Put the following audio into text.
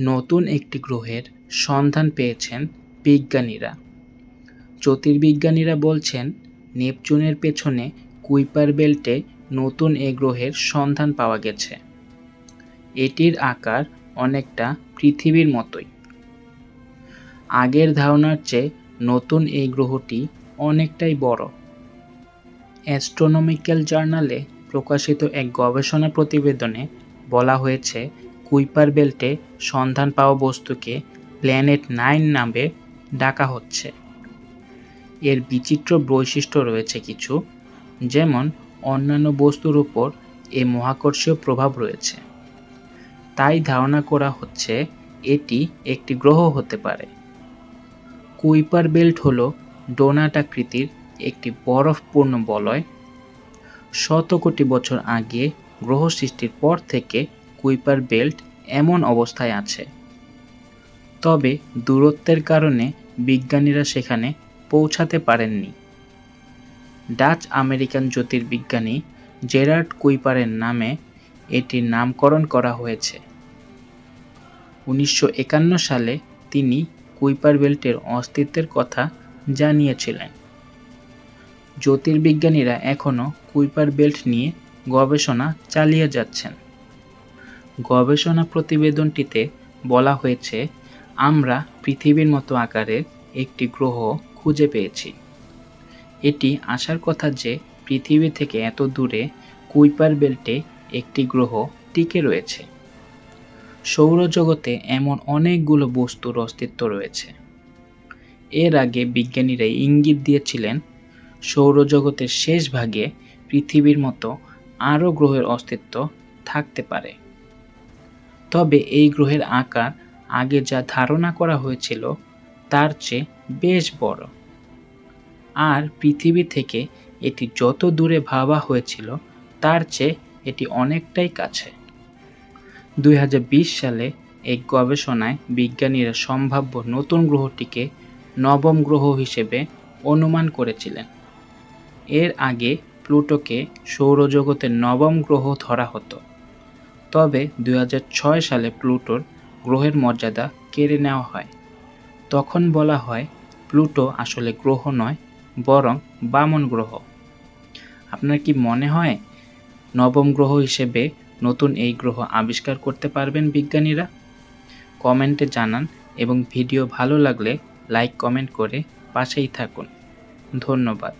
নতুন একটি গ্রহের সন্ধান পেয়েছেন বিজ্ঞানীরা। জ্যোতির্বিজ্ঞানীরা বলছেন, নেপচুনের পেছনে কুইপার বেল্টে নতুন এ গ্রহের সন্ধান পাওয়া গেছে। এটির আকার অনেকটা পৃথিবীর মতোই। আগের ধারণার চেয়ে নতুন এই গ্রহটি অনেকটাই বড়। অ্যাস্ট্রোনমিক্যাল জার্নালে প্রকাশিত এক গবেষণা প্রতিবেদনে বলা হয়েছে কুইপার বেল্টে সন্ধান পাওয়া বস্তুকে প্ল্যানেট নাইন নামে ডাকা হচ্ছে। এর বিচিত্র বৈশিষ্ট্য রয়েছে কিছু, যেমন অন্যান্য বস্তুর উপর এ মহাকর্ষীয় প্রভাব রয়েছে। তাই ধারণা করা হচ্ছে এটি একটি গ্রহ হতে পারে। কুইপার বেল্ট হল ডোনাট আকৃতির একটি বরফপূর্ণ বলয়। শত কোটি বছর আগে গ্রহ সৃষ্টির পর থেকে কুইপার বেল্ট এমন অবস্থায় আছে। তবে দূরত্বের কারণে বিজ্ঞানীরা সেখানে পৌঁছাতে পারেননি। ডাচ আমেরিকান জ্যোতির্বিজ্ঞানী জেরার্ড কুইপারের নামে এটির নামকরণ করা হয়েছে। উনিশশো একান্ন সালে তিনি কুইপার বেল্টের অস্তিত্বের কথা জানিয়েছিলেন। জ্যোতির্বিজ্ঞানীরা এখনও কুইপার বেল্ট নিয়ে গবেষণা চালিয়ে যাচ্ছেন। গবেষণা প্রতিবেদনটিতে বলা হয়েছে, আমরা পৃথিবীর মতো আকারের একটি গ্রহ খুঁজে পেয়েছি। এটি আসার কথা যে পৃথিবী থেকে এত দূরে কুইপার বেল্টে একটি গ্রহ টিকে রয়েছে। সৌরজগতে এমন অনেকগুলো বস্তুর অস্তিত্ব রয়েছে। এর আগে বিজ্ঞানীরা ইঙ্গিত দিয়েছিলেন, সৌরজগতের শেষ ভাগে পৃথিবীর মতো আরও গ্রহের অস্তিত্ব থাকতে পারে। তবে এই গ্রহের আকার আগে যা ধারণা করা হয়েছিল, তার চেয়ে বেশ বড়। আর পৃথিবী থেকে এটি যত দূরে ভাবা হয়েছিল, তার চেয়ে এটি অনেকটাই কাছে। দু হাজার বিশ সালে এই গবেষণায় বিজ্ঞানীরা সম্ভাব্য নতুন গ্রহটিকে নবম গ্রহ হিসেবে অনুমান করেছিলেন। এর আগে প্লুটোকে সৌরজগতের নবম গ্রহ ধরা হতো। তবে দু হাজার ছয় সালে প্লুটোর গ্রহের মর্যাদা কেড়ে নেওয়া হয়। তখন বলা হয়, প্লুটো আসলে গ্রহ নয়, বরং বামন গ্রহ। আপনার কি মনে হয়, নবম গ্রহ হিসেবে নতুন এই গ্রহ আবিষ্কার করতে পারবেন বিজ্ঞানীরা? কমেন্টে জানান এবং ভিডিও ভালো লাগলে লাইক, কমেন্ট করে পাশেই থাকুন। ধন্যবাদ।